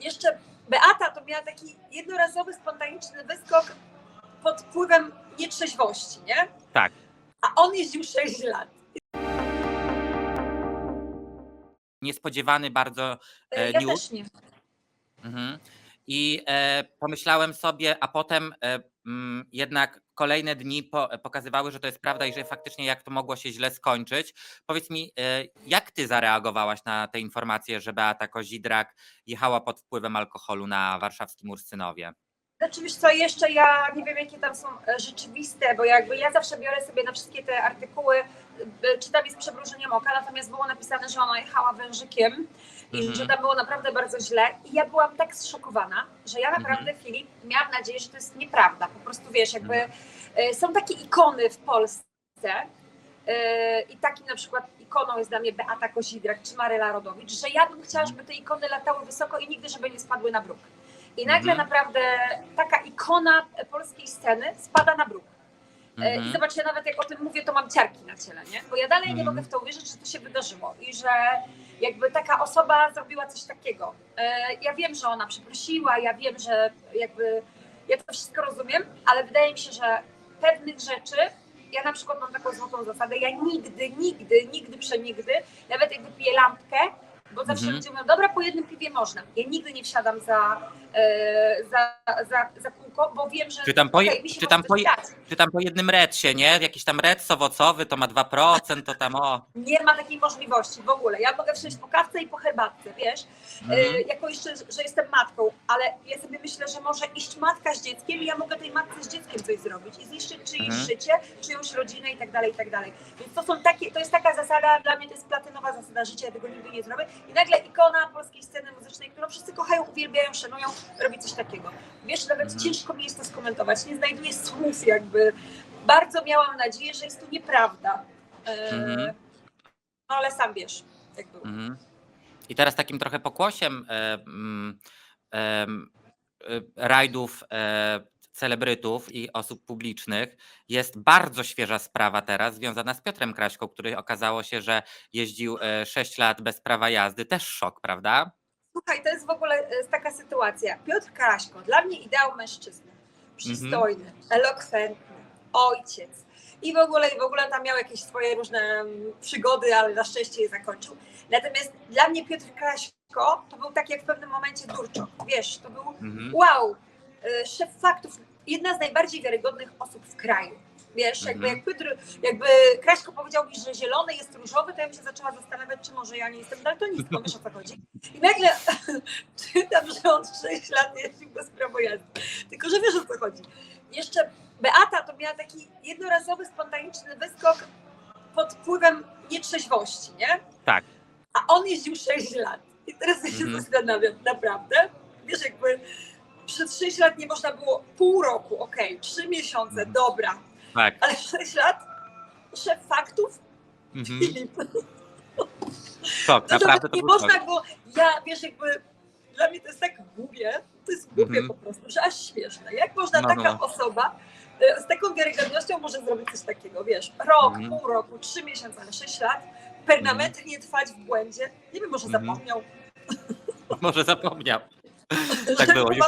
Jeszcze Beata to miała taki jednorazowy, spontaniczny wyskok pod wpływem nietrzeźwości, nie? Tak. A on jeździł 6 lat. Niespodziewany bardzo e, Ja news. też nie. Mhm. I e, pomyślałem sobie, a potem e, jednak kolejne dni po, pokazywały, że to jest prawda i że faktycznie jak to mogło się źle skończyć. Powiedz mi, e, jak ty zareagowałaś na te informacje, że Beata Kozidrak jechała pod wpływem alkoholu na warszawskim Ursynowie? Znaczy wiesz co, jeszcze ja nie wiem jakie tam są e, rzeczywiste, bo jakby ja zawsze biorę sobie na wszystkie te artykuły, e, czytam je z przebróżeniem oka, natomiast było napisane, że ona jechała wężykiem i Mhm. że tam było naprawdę bardzo źle i ja byłam tak zszokowana, że ja naprawdę Mhm. Filip miałam nadzieję, że to jest nieprawda, po prostu wiesz, jakby e, są takie ikony w Polsce e, i takim na przykład ikoną jest dla mnie Beata Kozidrak czy Maryla Rodowicz, że ja bym chciała, żeby te ikony latały wysoko i nigdy, żeby nie spadły na bruk. I nagle Mhm. naprawdę taka ikona polskiej sceny spada na bruk. E, I Mhm. zobacz, ja nawet jak o tym mówię, to mam ciarki na ciele, nie? Bo ja dalej nie Mhm. mogę w to uwierzyć, że to się wydarzyło i że jakby taka osoba zrobiła coś takiego. E, Ja wiem, że ona przeprosiła, ja wiem, że jakby ja to wszystko rozumiem, ale wydaje mi się, że pewnych rzeczy, ja na przykład mam taką złotą zasadę, ja nigdy, nigdy, nigdy, przenigdy, nawet jak wypiję lampkę, bo zawsze Mhm. ludzie mówią, dobra, po jednym piwie można. Ja nigdy nie wsiadam za, e, za, za, za bo wiem, że Czy tam po, czy tam po, czy tam po jednym redsie, nie? Jakiś tam red owocowy to ma 2%, to tam o. Nie ma takiej możliwości w ogóle. Ja mogę wsiąść po kawce i po herbatce, wiesz? Mhm. E, jako jeszcze, że jestem matką, ale ja sobie myślę, że może iść matka z dzieckiem i ja mogę tej matce z dzieckiem coś zrobić i zniszczyć czyjeś Mhm. życie, czyjąś rodzinę i tak dalej, i tak dalej. Więc to są takie, to jest taka zasada, dla mnie to jest platynowa zasada życia, ja tego nigdy nie zrobię. I nagle ikona polskiej sceny muzycznej, którą wszyscy kochają, uwielbiają, szanują, robi coś takiego. Wiesz, nawet Mhm. ciężko mi jest to skomentować, nie znajduję słów jakby. Bardzo miałam nadzieję, że jest to nieprawda. E, Mhm. No ale sam wiesz, jak było. Mhm. I teraz takim trochę pokłosiem e, mm, e, rajdów celebrytów i osób publicznych jest bardzo świeża sprawa teraz związana z Piotrem Kraśką, który okazało się, że jeździł e, 6 lat bez prawa jazdy. Też szok, prawda? Słuchaj, to jest w ogóle e, taka sytuacja. Piotr Kraśko, dla mnie ideał mężczyzny. Przystojny, elokwentny, ojciec. I w ogóle, i w ogóle tam miał jakieś swoje różne mm, przygody, ale na szczęście je zakończył. Natomiast dla mnie Piotr Kraśko to był tak jak w pewnym momencie Durczok. Wiesz, to był Mhm. wow, e, szef faktów, jedna z najbardziej wiarygodnych osób w kraju. Wiesz, jakby Mhm. jak Piotr, jakby Kraśko powiedział mi, że zielony jest różowy, to ja bym się zaczęła zastanawiać, czy może ja nie jestem daltonistką, wiesz o co chodzi. I nagle czytam, że on 6 lat jeździł bez prawa jazdy. Tylko, że wiesz o co chodzi. Jeszcze Beata to miała taki jednorazowy, spontaniczny wyskok pod wpływem nietrzeźwości, nie? Tak. A on jeździł 6 lat. I teraz ja się Mhm. zastanawiam, naprawdę? Wiesz, jakby przez 6 lat nie można było pół roku, okej, trzy 3 miesiące, Mhm. dobra, Tak. ale 6 lat szef faktów Mhm. Filip. Szok, No to naprawdę tak to nie był szok. można było. Ja wiesz, jakby dla mnie to jest tak głupie, to jest głupie Mhm. po prostu, że aż śmieszne. Jak można No, taka no. osoba e, z taką wiarygodnością może zrobić coś takiego, wiesz, rok, Mhm. pół roku, trzy miesiące, ale sześć lat, permanentnie trwać w błędzie. Nie wiem, może Mhm. zapomniał, Może zapomniał. Tak było. Już,